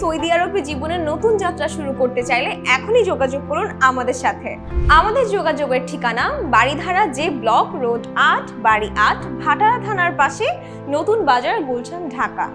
Saudi আরবে জীবনের নতুন যাত্রা শুরু করতে চাইলে এখনই যোগাযোগ করুন আমাদের সাথে। আমাদের যোগাযোগের ঠিকানা বাড়িধারা যে ব্লক রোড আট, বাড়ি আট, ভাটারা থানার পাশে নতুন বাজার, গুলশান, ঢাকা।